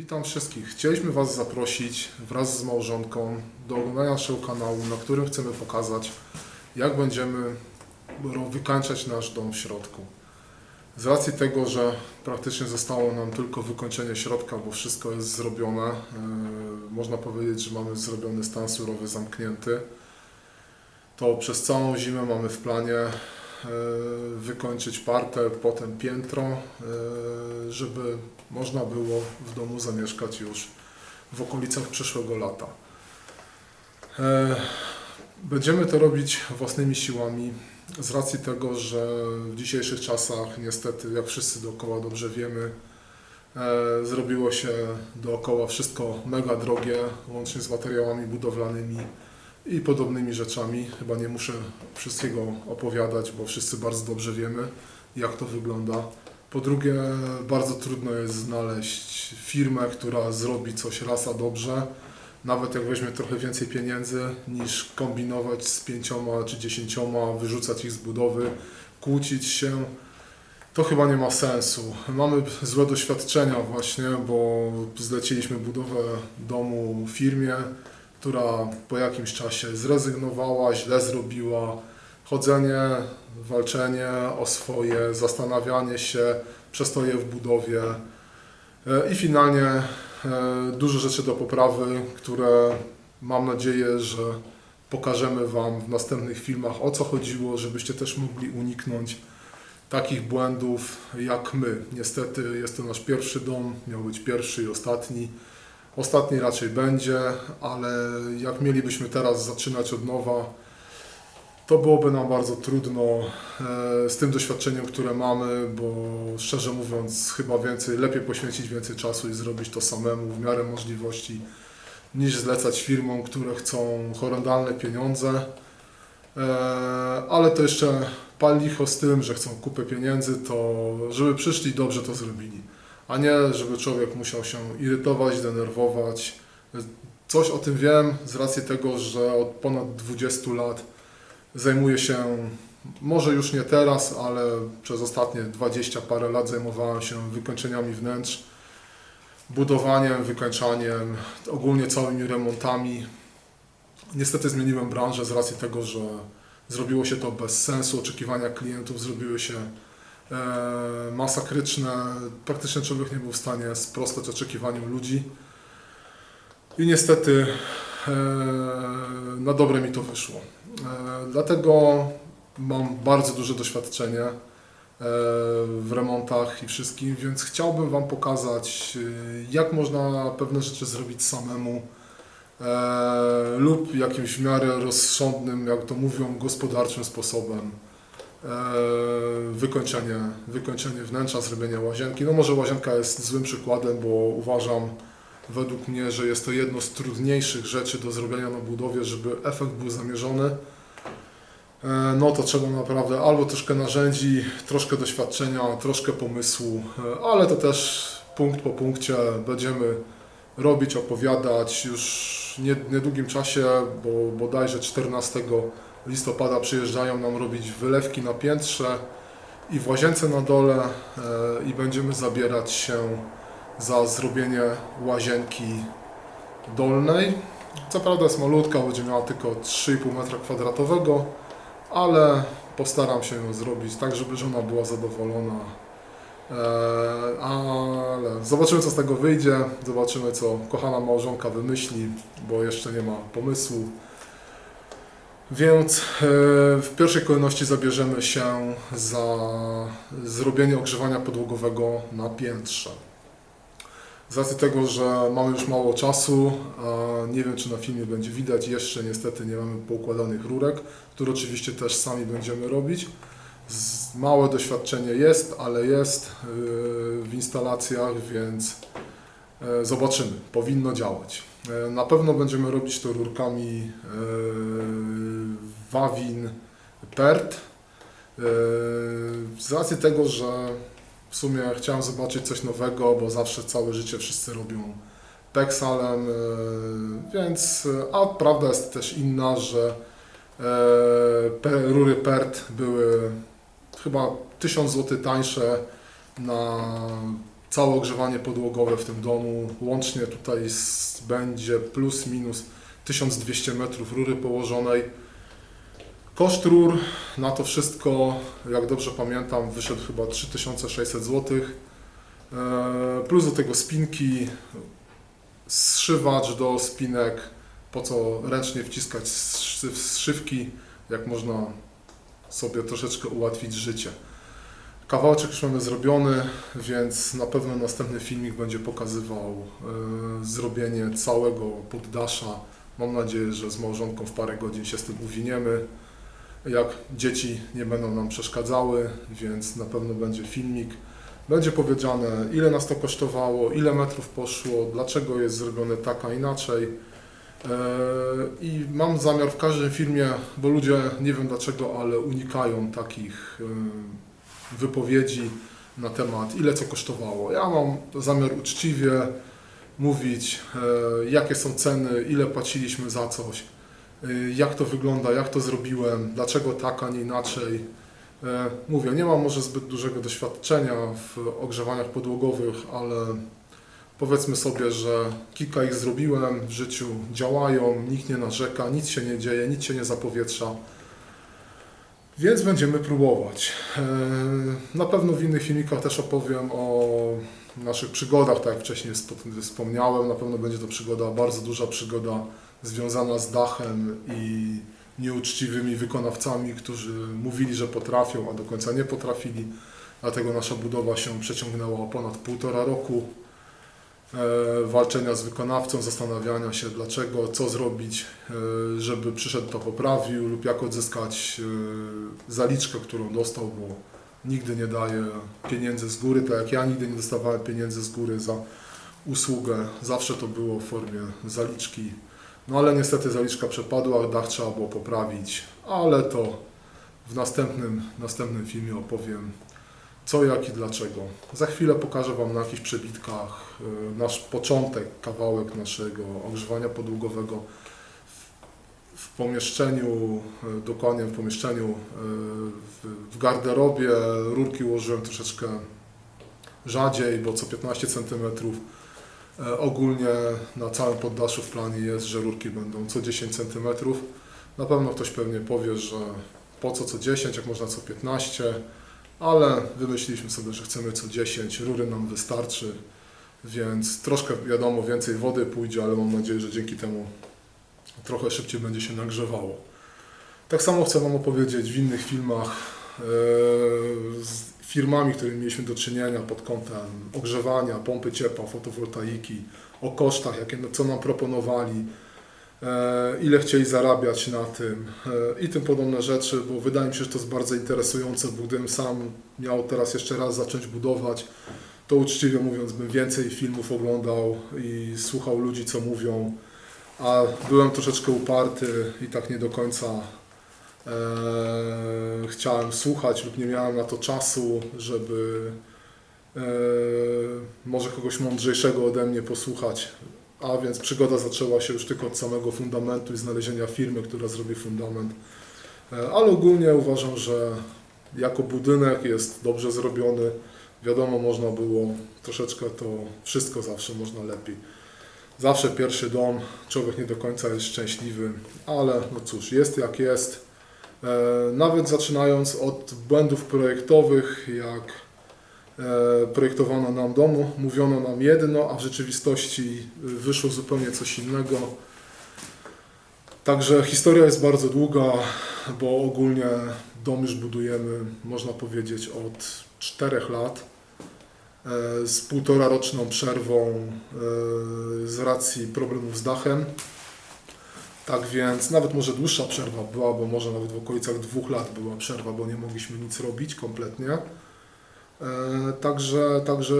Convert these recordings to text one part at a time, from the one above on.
Witam wszystkich. Chcieliśmy Was zaprosić wraz z małżonką do oglądania naszego kanału, na którym chcemy pokazać, jak będziemy wykańczać nasz dom w środku. Z racji tego, że praktycznie zostało nam tylko wykończenie środka, bo wszystko jest zrobione, e, można powiedzieć, że mamy zrobiony stan surowy zamknięty, to przez całą zimę mamy w planie wykończyć parter, potem piętro, e, żeby można było w domu zamieszkać już w okolicach przyszłego lata. E, Będziemy to robić własnymi siłami z racji tego, że w dzisiejszych czasach niestety, jak wszyscy dookoła dobrze wiemy, e, zrobiło się dookoła wszystko mega drogie, łącznie z materiałami budowlanymi i podobnymi rzeczami. Chyba nie muszę wszystkiego opowiadać, bo wszyscy bardzo dobrze wiemy, jak to wygląda. Po drugie, bardzo trudno jest znaleźć firmę, która zrobi coś raz a dobrze, nawet jak weźmie trochę więcej pieniędzy, niż kombinować z pięcioma czy dziesięcioma, wyrzucać ich z budowy, kłócić się. To chyba nie ma sensu. Mamy złe doświadczenia właśnie, bo zleciliśmy budowę domu firmie, która po jakimś czasie zrezygnowała, źle zrobiła. Chodzenie, walczenie o swoje, zastanawianie się, przestoje w budowie E, i finalnie e, dużo rzeczy do poprawy, które mam nadzieję, że pokażemy Wam w następnych filmach o co chodziło, żebyście też mogli uniknąć takich błędów jak my. Niestety jest to nasz pierwszy dom, miał być pierwszy i ostatni. Ostatni raczej będzie, ale jak mielibyśmy teraz zaczynać od nowa, to byłoby nam bardzo trudno e, z tym doświadczeniem, które mamy, bo szczerze mówiąc, chyba więcej, lepiej poświęcić więcej czasu i zrobić to samemu w miarę możliwości, niż zlecać firmom, które chcą horrendalne pieniądze. E, Ale to jeszcze pal licho z tym, że chcą kupę pieniędzy, to żeby przyszli dobrze to zrobili, a nie żeby człowiek musiał się irytować, denerwować. Coś o tym wiem z racji tego, że od ponad 20 lat Zajmuję się, może już nie teraz, ale przez ostatnie 20 parę lat zajmowałem się wykończeniami wnętrz, budowaniem, wykończaniem, ogólnie całymi remontami. Niestety zmieniłem branżę z racji tego, że zrobiło się to bez sensu, oczekiwania klientów zrobiły się masakryczne. Praktycznie człowiek nie był w stanie sprostać oczekiwaniom ludzi. I niestety e, na dobre mi to wyszło. E, Dlatego mam bardzo duże doświadczenie e, w remontach i wszystkim, więc chciałbym Wam pokazać, e, jak można pewne rzeczy zrobić samemu e, lub jakimś w miarę rozsądnym, jak to mówią, gospodarczym sposobem. E, Wykończenie, wykończenie wnętrza, zrobienie łazienki. No może łazienka jest złym przykładem, bo uważam, według mnie, że jest to jedno z trudniejszych rzeczy do zrobienia na budowie, żeby efekt był zamierzony. E, No to trzeba naprawdę albo troszkę narzędzi, troszkę doświadczenia, troszkę pomysłu, e, ale to też punkt po punkcie będziemy robić, opowiadać już w nie- niedługim czasie, bo bodajże 14 listopada przyjeżdżają nam robić wylewki na piętrze i w łazience na dole e, i będziemy zabierać się za zrobienie łazienki dolnej. Co prawda jest malutka, będzie miała tylko 3,5 m2, ale postaram się ją zrobić tak, żeby żona była zadowolona. Eee, ale zobaczymy, co z tego wyjdzie. Zobaczymy, co kochana małżonka wymyśli, bo jeszcze nie ma pomysłu. Więc e, w pierwszej kolejności zabierzemy się za zrobienie ogrzewania podłogowego na piętrze. Z racji tego, że mamy już mało czasu, nie wiem czy na filmie będzie widać, jeszcze niestety nie mamy poukładanych rurek, które oczywiście też sami będziemy robić. Małe doświadczenie jest, ale jest yy, w instalacjach, więc yy, zobaczymy. Powinno działać. Na pewno będziemy robić to rurkami Wawin PERT. Yy, Z racji tego, że w sumie chciałem zobaczyć coś nowego, bo zawsze całe życie wszyscy robią Pexalem, e, więc, e, a prawda jest też inna, że e, rury PERT były chyba 1000 zł tańsze na całe ogrzewanie podłogowe w tym domu. Łącznie tutaj będzie plus minus 1200 metrów rury położonej. Koszt rur na to wszystko, jak dobrze pamiętam, wyszedł chyba 3600 zł. E, Plus do tego spinki, zszywacz do spinek, po co ręcznie wciskać szy- zszywki, jak można sobie troszeczkę ułatwić życie. Kawałeczek już mamy zrobiony, więc na pewno następny filmik będzie pokazywał e, zrobienie całego poddasza. Mam nadzieję, że z małżonką w parę godzin się z tym uwiniemy. Jak dzieci nie będą nam przeszkadzały, więc na pewno będzie filmik. Będzie powiedziane, ile nas to kosztowało, ile metrów poszło, dlaczego jest zrobione tak, a inaczej. E, I mam zamiar w każdym filmie, bo ludzie nie wiem dlaczego, ale unikają takich e, wypowiedzi na temat, ile co kosztowało. Ja mam zamiar uczciwie mówić, e, jakie są ceny, ile płaciliśmy za coś, jak to wygląda, jak to zrobiłem, dlaczego tak, a nie inaczej. E, Mówię, nie mam może zbyt dużego doświadczenia w ogrzewaniach podłogowych, ale powiedzmy sobie, że kilka ich zrobiłem w życiu, działają, nikt nie narzeka, nic się nie dzieje, nic się nie zapowietrza. Więc będziemy próbować. E, Na pewno w innych filmikach też opowiem o naszych przygodach, tak jak wcześniej spo- wspomniałem. Na pewno będzie to przygoda, bardzo duża przygoda związana z dachem i nieuczciwymi wykonawcami, którzy mówili, że potrafią, a do końca nie potrafili. Dlatego nasza budowa się przeciągnęła ponad półtora roku e, walczenia z wykonawcą, zastanawiania się dlaczego, co zrobić, e, żeby przyszedł to poprawił lub jak odzyskać e, zaliczkę, którą dostał, bo nigdy nie daje pieniędzy z góry, tak jak ja nigdy nie dostawałem pieniędzy z góry za usługę, zawsze to było w formie zaliczki. No ale niestety zaliczka przepadła, dach trzeba było poprawić, ale to w następnym, następnym filmie opowiem co, jak i dlaczego. Za chwilę pokażę Wam na jakichś przebitkach y, nasz początek, kawałek naszego ogrzewania podłogowego w, pomieszczeniu, y, dokładnie w pomieszczeniu y, w garderobie. Rurki ułożyłem troszeczkę rzadziej, bo co 15 cm. E, Ogólnie na całym poddaszu w planie jest, że rurki będą co 10 cm. Na pewno ktoś pewnie powie, że po co co 10, jak można co 15 ale wymyśliliśmy sobie, że chcemy co 10, rury nam wystarczy, więc troszkę wiadomo więcej wody pójdzie, ale mam nadzieję, że dzięki temu trochę szybciej będzie się nagrzewało. Tak samo chcę Wam opowiedzieć w innych filmach e, firmami, którymi mieliśmy do czynienia pod kątem ogrzewania, pompy ciepła, fotowoltaiki, o kosztach, jakie, co nam proponowali, e, ile chcieli zarabiać na tym e, i tym podobne rzeczy, bo wydaje mi się, że to jest bardzo interesujące, bo gdybym sam miał teraz jeszcze raz zacząć budować, to uczciwie mówiąc bym więcej filmów oglądał i słuchał ludzi, co mówią, a byłem troszeczkę uparty i tak nie do końca e, chciałem słuchać lub nie miałem na to czasu, żeby e, może kogoś mądrzejszego ode mnie posłuchać. A więc przygoda zaczęła się już tylko od samego fundamentu i znalezienia firmy, która zrobi fundament. E, Ale ogólnie uważam, że jako budynek jest dobrze zrobiony. Wiadomo, można było troszeczkę to wszystko zawsze można lepiej. Zawsze pierwszy dom, człowiek nie do końca jest szczęśliwy, ale no cóż, jest jak jest. E, Nawet zaczynając od błędów projektowych, jak e, projektowano nam domu, mówiono nam jedno, a w rzeczywistości wyszło zupełnie coś innego. Także historia jest bardzo długa, bo ogólnie dom już budujemy, można powiedzieć, od 4 lat e, z półtora roczną przerwą z racji problemów z dachem. Tak więc nawet może dłuższa przerwa była, bo może nawet w okolicach dwóch lat była przerwa, bo nie mogliśmy nic robić kompletnie. E, Także, także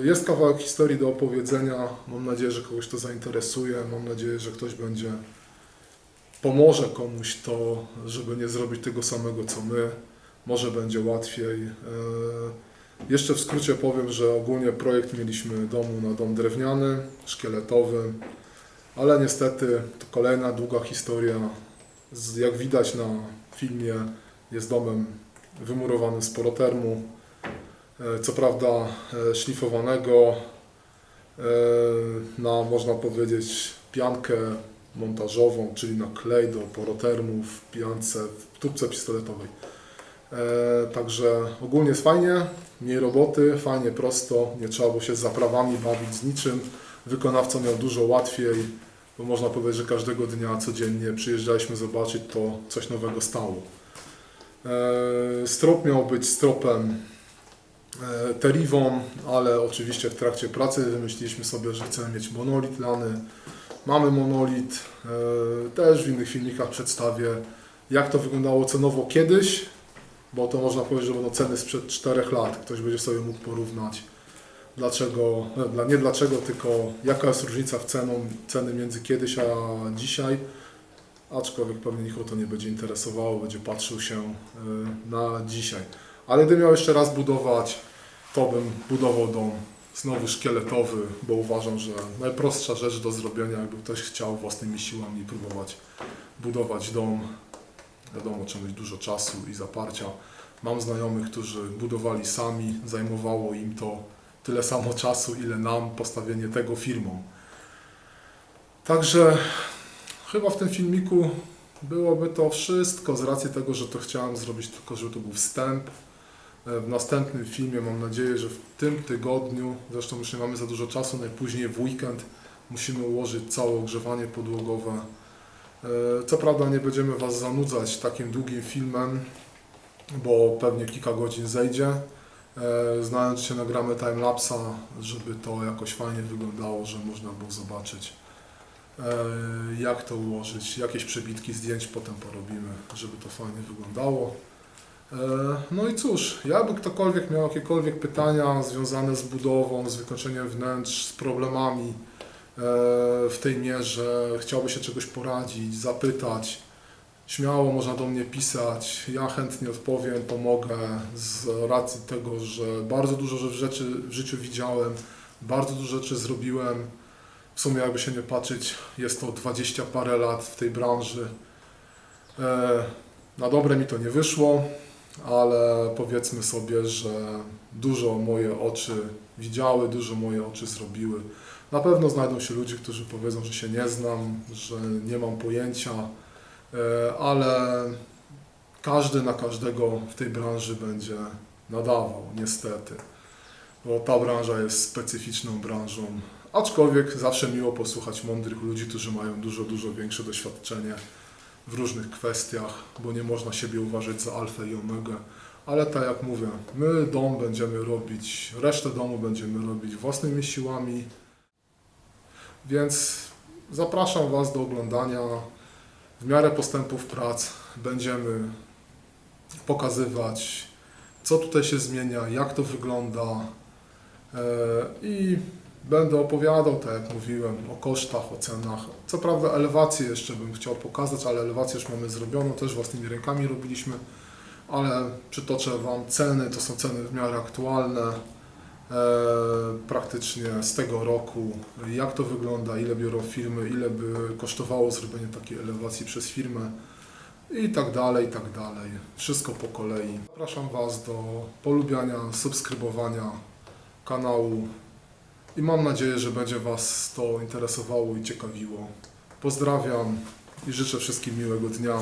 e, jest kawałek historii do opowiedzenia. Mam nadzieję, że kogoś to zainteresuje. Mam nadzieję, że ktoś będzie pomoże komuś to, żeby nie zrobić tego samego co my. Może będzie łatwiej. E, Jeszcze w skrócie powiem, że ogólnie projekt mieliśmy domu na dom drewniany, szkieletowy, ale niestety to kolejna długa historia. Jak widać na filmie, jest domem wymurowanym z porotermu. e, co prawda e, szlifowanego e, na, można powiedzieć, piankę montażową, czyli na klej do porotermu w piance, w tubce pistoletowej. Także ogólnie jest fajnie, mniej roboty, fajnie, prosto, nie trzeba było się z zaprawami bawić z niczym. Wykonawca miał dużo łatwiej, bo można powiedzieć, że każdego dnia, codziennie przyjeżdżaliśmy zobaczyć, to coś nowego stało. E, Strop miał być stropem e, Terivą, ale oczywiście w trakcie pracy wymyśliliśmy sobie, że chcemy mieć monolit lany. Mamy monolit, e, też w innych filmikach przedstawię, jak to wyglądało cenowo kiedyś, bo to można powiedzieć, że będą ceny sprzed 4 lat. Ktoś będzie sobie mógł porównać. Dlaczego, dla- nie dlaczego, tylko jaka jest różnica w ceną, ceny między kiedyś a dzisiaj. Aczkolwiek pewnie nikogo to nie będzie interesowało, będzie patrzył się y, na dzisiaj. Ale gdybym miał jeszcze raz budować, to bym budował dom znowu szkieletowy, bo uważam, że najprostsza rzecz do zrobienia, jakby ktoś chciał własnymi siłami próbować budować dom, wiadomo, mieć dużo czasu i zaparcia. Mam znajomych, którzy budowali sami, zajmowało im to tyle samo czasu, ile nam postawienie tego firmą. Także chyba w tym filmiku byłoby to wszystko z racji tego, że to chciałem zrobić tylko, żeby to był wstęp. E, W następnym filmie mam nadzieję, że w tym tygodniu, zresztą już nie mamy za dużo czasu, najpóźniej w weekend musimy ułożyć całe ogrzewanie podłogowe. E, Co prawda nie będziemy Was zanudzać takim długim filmem, bo pewnie kilka godzin zejdzie. E, Znając się nagramy timelapsa, żeby to jakoś fajnie wyglądało, że można było zobaczyć e, jak to ułożyć, jakieś przebitki zdjęć potem porobimy, żeby to fajnie wyglądało. E, No i cóż, jakby ktokolwiek miał jakiekolwiek pytania związane z budową, z wykończeniem wnętrz, z problemami w tej mierze, chciałby się czegoś poradzić, zapytać, śmiało można do mnie pisać. Ja chętnie odpowiem, pomogę z racji tego, że bardzo dużo rzeczy w życiu widziałem, bardzo dużo rzeczy zrobiłem. W sumie, jakby się nie patrzeć, jest to 20 parę lat w tej branży. E, Na dobre mi to nie wyszło, ale powiedzmy sobie, że dużo moje oczy widziały, dużo moje oczy zrobiły. Na pewno znajdą się ludzie, którzy powiedzą, że się nie znam, że nie mam pojęcia, ale każdy na każdego w tej branży będzie nadawał, niestety. Bo ta branża jest specyficzną branżą, aczkolwiek zawsze miło posłuchać mądrych ludzi, którzy mają dużo, dużo większe doświadczenie w różnych kwestiach, bo nie można siebie uważać za alfę i omegę. Ale tak jak mówię, my dom będziemy robić, resztę domu będziemy robić własnymi siłami, więc zapraszam Was do oglądania. W miarę postępów prac będziemy pokazywać, co tutaj się zmienia, jak to wygląda e, i będę opowiadał, tak jak mówiłem, o kosztach, o cenach. Co prawda elewację jeszcze bym chciał pokazać, ale elewację już mamy zrobioną, też własnymi rękami robiliśmy, ale przytoczę Wam ceny, to są ceny w miarę aktualne, praktycznie z tego roku, jak to wygląda, ile biorą firmy, ile by kosztowało zrobienie takiej elewacji przez firmę i tak dalej, i tak dalej. Wszystko po kolei. Zapraszam Was do polubiania, subskrybowania kanału i mam nadzieję, że będzie Was to interesowało i ciekawiło. Pozdrawiam i życzę wszystkim miłego dnia.